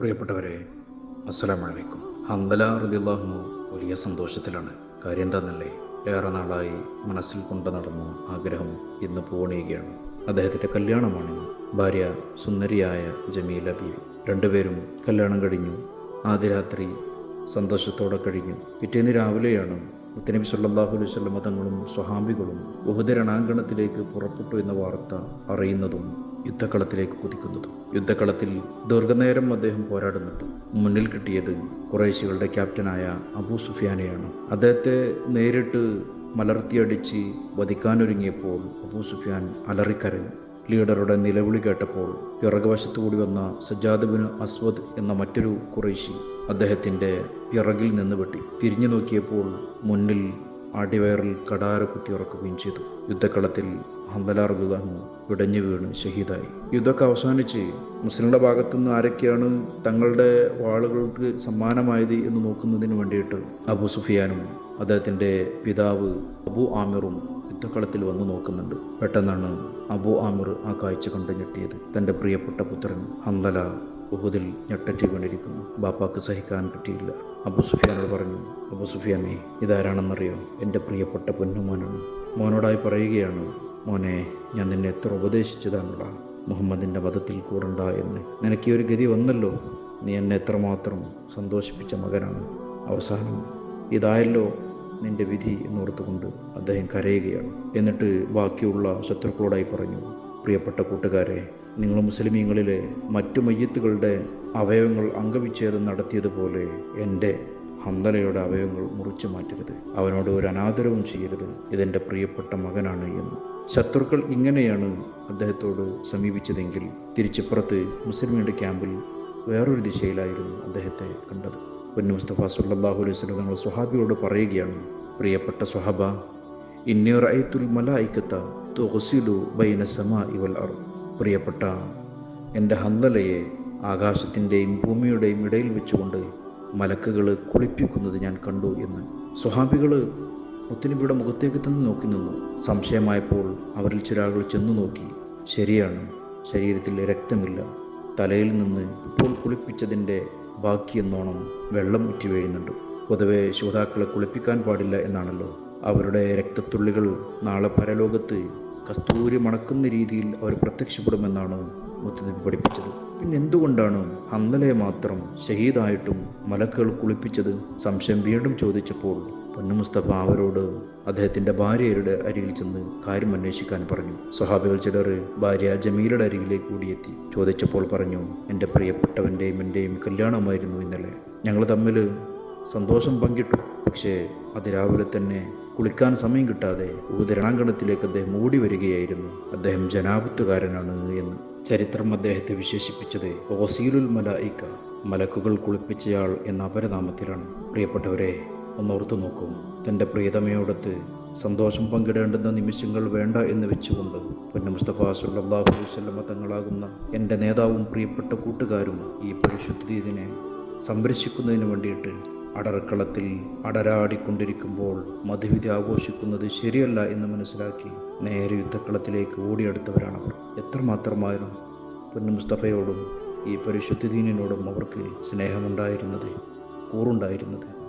പ്രിയപ്പെട്ടവരെ അസ്സലാം വലൈക്കും ഹന്തല റദിള്ളാഹു വലിയ സന്തോഷത്തിലാണ്. കാര്യം എന്താണെന്നല്ലേ ഏറെ നാളായി മനസ്സിൽ കൊണ്ടു നടന്ന ആഗ്രഹം ഇന്ന് പോണിയുകയാണ് അദ്ദേഹത്തിന്റെ കല്യാണമാണ് ഭാര്യ സുന്ദരിയായ ജമീല ബീവി രണ്ടുപേരും കല്യാണം കഴിഞ്ഞു. ആദ്യ രാത്രി സന്തോഷത്തോടെ കഴിഞ്ഞു. പിറ്റേന്ന് രാവിലെയാണ് മുത്തനബി സല്ലല്ലാഹു അലൈഹി വസല്ലം തങ്ങളും സ്വഹാബികളും ഉപതരണാങ്കണത്തിലേക്ക് പുറപ്പെട്ടു എന്ന വാർത്ത അറിയുന്നതും യുദ്ധക്കളത്തിലേക്ക് കുതിക്കുന്നതും. യുദ്ധക്കളത്തിൽ ദീർഘനേരം അദ്ദേഹം പോരാടുന്നുണ്ട്. മുന്നിൽ കിട്ടിയത് കുറേശികളുടെ ക്യാപ്റ്റനായ അബൂ സുഫിയാനെയാണ്. അദ്ദേഹത്തെ നേരിട്ട് മലർത്തിയടിച്ച് വധിക്കാനൊരുങ്ങിയപ്പോൾ അബൂ സുഫിയാൻ അലറിക്കരഞ്ഞു. ലീഡറുടെ നിലവിളി കേട്ടപ്പോൾ പിറകുവശത്തുകൂടി വന്ന സജ്ജാദ് ബിൻ അസ്വദ് എന്ന മറ്റൊരു കുറേശി അദ്ദേഹത്തിന്റെ പിറകിൽ നിന്ന് വെട്ടി. തിരിഞ്ഞു നോക്കിയപ്പോൾ മുന്നിൽ അടിവയറിൽ കടാര കുത്തിയുറക്കുകയും ചെയ്തു. യുദ്ധക്കളത്തിൽ ഹന്തലാർദാഹു വിടഞ്ഞു വീണ് ഷഹീദായി. യുദ്ധമൊക്കെ അവസാനിച്ച് മുസ്ലിങ്ങളുടെ ഭാഗത്തുനിന്ന് ആരൊക്കെയാണ് തങ്ങളുടെ വാളുകൾക്ക് സമ്മാനമായത് എന്ന് നോക്കുന്നതിന് വേണ്ടിയിട്ട് അബു സുഫിയാനും അദ്ദേഹത്തിന്റെ പിതാവ് അബു ആമിറും യുദ്ധക്കളത്തിൽ വന്നു നോക്കുന്നുണ്ട്. പെട്ടെന്നാണ് അബു ആമിർ ആ കാഴ്ച കണ്ട് ഞെട്ടിയത്. തന്റെ പ്രിയപ്പെട്ട പുത്രൻ ഹന്തല ഉഹുദിൽ ഞെട്ടറ്റി വീണിരിക്കുന്നു ബാപ്പാക്ക് സഹിക്കാൻ പറ്റിയില്ല. അബു സുഫിയാനോട് പറഞ്ഞു അബു സുഫിയാനെ ഇതാരാണെന്നറിയോ? എന്റെ പ്രിയപ്പെട്ട പൊന്നുമോനാണ്. മോനോടായി പറയുകയാണ് മോനെ ഞാൻ നിന്നെ എത്ര ഉപദേശിച്ചതാണുള്ള മുഹമ്മദിന്റെ മതത്തിൽ കൂടണ്ട എന്ന്. നിനക്ക് ഈ ഒരു ഗതി വന്നല്ലോ. നീ എന്നെ എത്രമാത്രം സന്തോഷിപ്പിച്ച മകനാണ്. അവസാനം ഇതായല്ലോ നിന്റെ വിധി എന്നോർത്തുകൊണ്ട് അദ്ദേഹം കരയുകയാണ്. എന്നിട്ട് ബാക്കിയുള്ള ശത്രുക്കളോടായി പറഞ്ഞു പ്രിയപ്പെട്ട കൂട്ടുകാരെ നിങ്ങൾ മുസ്ലിമീങ്ങളിലെ മറ്റു മയ്യത്തുകളുടെ അവയവങ്ങൾ അംഗവിച്ഛേദം നടത്തിയതുപോലെ എന്റെ ഹന്തലയുടെ അവയവങ്ങൾ മുറിച്ചു മാറ്റരുത്. അവനോട് ഒരു അനാദരവും ചെയ്യരുത്. ഇതെന്റെ പ്രിയപ്പെട്ട മകനാണ് എന്ന്. ശത്രുക്കൾ ഇങ്ങനെയാണ് അദ്ദേഹത്തോട് സമീപിച്ചതെങ്കിൽ തിരിച്ചിപ്പുറത്ത് മുസ്ലിമിയുടെ ക്യാമ്പിൽ വേറൊരു ദിശയിലായിരുന്നു അദ്ദേഹത്തെ കണ്ടത്. പൊന്നു മുസ്തഫ സുല്ലാഹു അലൈഹി സ്വലം തങ്ങൾ സുഹാബിയോട് പറയുകയാണ് പ്രിയപ്പെട്ട സുഹബ ഇന്നി റഅയ്തുൽ മലായിക്കത്ത തുഹസിലു ബൈന സമാ ഇവൽ അർ പ്രിയപ്പെട്ട എന്റെ ഹന്തലയെ ആകാശത്തിന്റെയും ഭൂമിയുടെയും ഇടയിൽ വെച്ചുകൊണ്ട് മലക്കുകൾ കുളിപ്പിക്കുന്നത് ഞാൻ കണ്ടു എന്ന് സുഹാബികൾ മുത്തനബിയുടെ മുഖത്തേക്ക് തന്നെ നോക്കി നിന്നു. സംശയമായപ്പോൾ അവരിൽ ചിരാളുകൾ ചെന്നു നോക്കി. ശരിയാണ് ശരീരത്തിൽ രക്തമില്ല. തലയിൽ നിന്ന് ഇപ്പോൾ കുളിപ്പിച്ചതിന്റെ ബാക്കിയെന്നോണം വെള്ളം ഉറ്റി വീഴുന്നുണ്ട്. പൊതുവെ ശ്രോതാക്കളെ കുളിപ്പിക്കാൻ പാടില്ല എന്നാണല്ലോ. അവരുടെ രക്തത്തുള്ളികൾ നാളെ പരലോകത്ത് കസ്തൂരി മണക്കുന്ന രീതിയിൽ അവർ പ്രത്യക്ഷപ്പെടുമെന്നാണ് മുത്തുനബി പഠിപ്പിച്ചത്. പിന്നെ എന്തുകൊണ്ടാണ് ഹന്നലയെ മാത്രം ഷഹീദായിട്ടും മലക്കുകൾ കുളിപ്പിച്ചത്? സംശയം വീണ്ടും ചോദിച്ചപ്പോൾ പൊന്നു മുസ്തഫ അവരോട് അദ്ദേഹത്തിന്റെ ഭാര്യയുടെ അരികിൽ ചെന്ന് കാര്യം അന്വേഷിക്കാൻ പറഞ്ഞു. സ്വഹാബികൾ ചിലർ ഭാര്യ ജമീലയുടെ അരികിലേക്ക് കൂടിയെത്തി ചോദിച്ചപ്പോൾ പറഞ്ഞു എന്റെ പ്രിയപ്പെട്ടവന്റെയും എന്റെയും കല്യാണമായിരുന്നു ഇന്നലെ. ഞങ്ങൾ തമ്മിൽ സന്തോഷം പങ്കിട്ടു. പക്ഷേ അതിരാവിലെ തന്നെ കുളിക്കാൻ സമയം കിട്ടാതെ ഊതരണാങ്കണത്തിലേക്ക് അദ്ദേഹം ഓടി വരികയായിരുന്നു. അദ്ദേഹം ജനാപത്തുകാരനാണ് എന്ന്. ചരിത്രം അദ്ദേഹത്തെ വിശേഷിപ്പിച്ചത് ഓസീലുൽ മലായിക്ക മലക്കുകൾ കുളിപ്പിച്ചയാൾ എന്ന അപരനാമത്തിലാണ്. പ്രിയപ്പെട്ടവരെ ഒന്നോർത്തു നോക്കൂ. തന്റെ പ്രിയതമയോടത്ത് സന്തോഷം പങ്കിടേണ്ടുന്ന നിമിഷങ്ങൾ വേണ്ട എന്ന് വെച്ചുകൊണ്ട് പൊന്നു മുസ്തഫ സുല്ലാഹു അലൈവല്ലമ തങ്ങളാകുന്ന എന്റെ നേതാവും പ്രിയപ്പെട്ട കൂട്ടുകാരും ഈ പരിശുദ്ധിനെ സംരക്ഷിക്കുന്നതിന് വേണ്ടിയിട്ട് അടർക്കളത്തിൽ അടരാടിക്കൊണ്ടിരിക്കുമ്പോൾ മധുവിധി ആഘോഷിക്കുന്നത് ശരിയല്ല എന്ന് മനസ്സിലാക്കി നേരെ യുദ്ധക്കളത്തിലേക്ക് ഓടിയെടുത്തവരാണ് അവർ. എത്രമാത്രമായാലും പൊന്നു മുസ്തഫയോടും ഈ പരിശുദ്ധ ദീനിനോടും അവർക്ക് സ്നേഹമുണ്ടായിരുന്നത് കൂറുണ്ടായിരുന്നത്.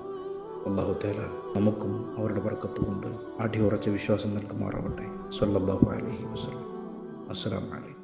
അള്ളാഹു തേല നമുക്കും അവരുടെ വർക്കത്തുകൊണ്ട് അടിയുറച്ച വിശ്വാസം നൽകുമാറാവട്ടെ. സല്ലാഹു അലഹി വസല്ലം. അസ്സാം അലൈക്കും.